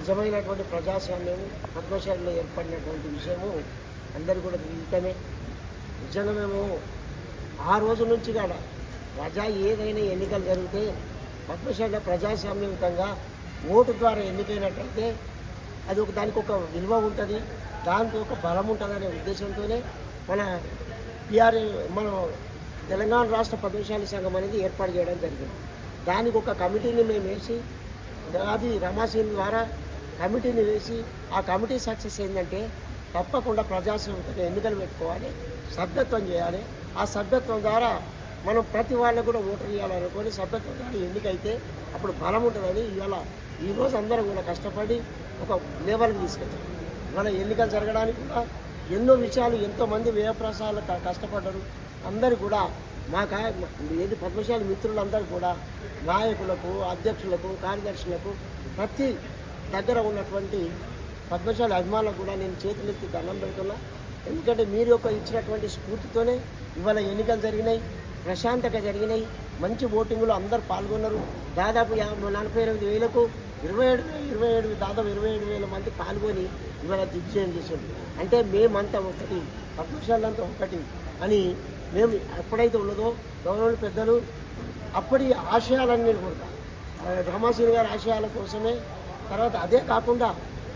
నిజమైనటువంటి ప్రజాస్వామ్యం పద్మశాలలో ఏర్పడినటువంటి విషయము అందరికీ కూడా విదితమే నిజంగా మేము ఆ రోజు నుంచి కూడా ప్రజా ఏదైనా ఎన్నికలు జరిగితే పద్మశాల ప్రజాస్వామ్యయుతంగా ఓటు ద్వారా ఎన్నికైనట్లయితే అది ఒక దానికి ఒక విలువ ఉంటుంది దానికి ఒక బలం ఉంటుందనే ఉద్దేశంతోనే మన పిఆర్ మన తెలంగాణ రాష్ట్ర పద్మశాలి సంఘం అనేది ఏర్పాటు చేయడం జరిగింది. దానికి ఒక కమిటీని మేము వేసి అది రమాసీన్ ద్వారా కమిటీని వేసి ఆ కమిటీ సక్సెస్ ఏంటంటే తప్పకుండా ప్రజాస్వామ్యంతో ఎన్నికలు పెట్టుకోవాలి సభ్యత్వం చేయాలి. ఆ సభ్యత్వం ద్వారా మనం ప్రతి వాళ్ళకు కూడా ఓటర్ ఇవ్వాలనుకొని సభ్యత్వం ద్వారా ఎన్నికైతే అప్పుడు బలం ఉంటుందని ఇవాళ ఈరోజు అందరం కూడా కష్టపడి ఒక లెవెల్కి తీసుకెళ్తాం మన ఎన్నికలు జరగడానికి కూడా ఎన్నో విషయాలు ఎంతోమంది వ్యయప్రాసాలు కష్టపడ్డారు. అందరు కూడా మాక ఏది పద్మశాలి మిత్రులందరూ కూడా నాయకులకు అధ్యక్షులకు కార్యదర్శులకు ప్రతి దగ్గర ఉన్నటువంటి పద్మశాల అభిమానులకు కూడా నేను చేతులెత్తి దండం పెడుతున్నా. ఎందుకంటే మీరు యొక్క ఇచ్చినటువంటి స్ఫూర్తితోనే ఇవాళ ఎన్నికలు జరిగినాయి ప్రశాంతత జరిగినాయి మంచి ఓటింగ్లో అందరు పాల్గొన్నారు. దాదాపు నలభై ఎనిమిది వేలకు ఇరవై ఏడు ఇరవై ఏడు దాదాపు ఇరవై ఏడు వేల మంది పాల్గొని ఇవాళ దిగ్విజయం చేశారు. అంటే మేమంతా ఒకటి పద్మశాలంతా ఒకటి అని మేము ఎప్పుడైతే ఉన్నదో గవర్నమెంట్ పెద్దలు అప్పటి ఆశయాలన్నీ కూడా రామాసీని గారి ఆశయాల కోసమే తర్వాత అదే కాకుండా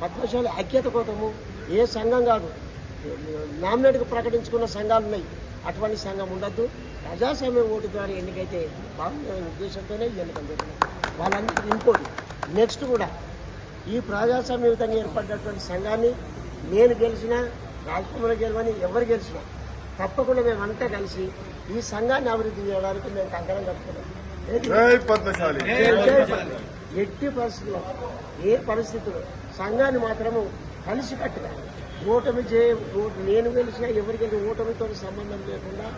పద్మశాలి ఐక్యత కోసము ఏ సంఘం కాదు నామినేట్గా ప్రకటించుకున్న సంఘాలు ఉన్నాయి. అటువంటి సంఘం ఉండద్దు. ప్రజాస్వామ్యం ఓటు ద్వారా ఎన్నికైతే బాగుందనే ఉద్దేశంతోనే ఈ ఎన్నికలు జరిగినాయి వాళ్ళందరికీ ఇంకోటి నెక్స్ట్ కూడా ఈ ప్రజాస్వామ్యయుతంగా ఏర్పడినటువంటి సంఘాన్ని నేను గెలిచినా రాజకుమార్ గెలవని ఎవరు గెలిచినా తప్పకుండా మేమంతా కలిసి ఈ సంఘాన్ని అభివృద్ధి చేయడానికి మేము కంకణం కట్టుకున్నాం ఎట్టి పరిస్థితుల్లో ఏ పరిస్థితుల్లో సంఘాన్ని మాత్రము కలిసి కట్టుగా ఓటమి చే నేను గెలిచినా ఎవరికి ఓటమితో సంబంధం లేకుండా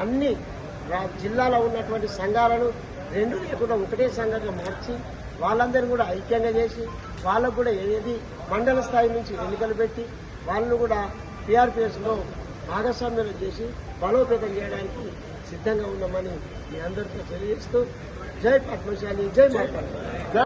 అన్ని జిల్లాలో ఉన్నటువంటి సంఘాలను రెండు లేకుండా ఒకటే సంఘంగా మార్చి వాళ్ళందరినీ కూడా ఐక్యంగా చేసి వాళ్ళకు కూడా ఏది మండల స్థాయి నుంచి ఎన్నికలు పెట్టి వాళ్ళను కూడా టీఆర్పీఎస్లో భాగస్వామ్యం చేసి బలోపేతం చేయడానికి సిద్ధంగా ఉన్నామని మీ అందరితో తెలియజేస్తూ జై పద్మశాలి జై మాతా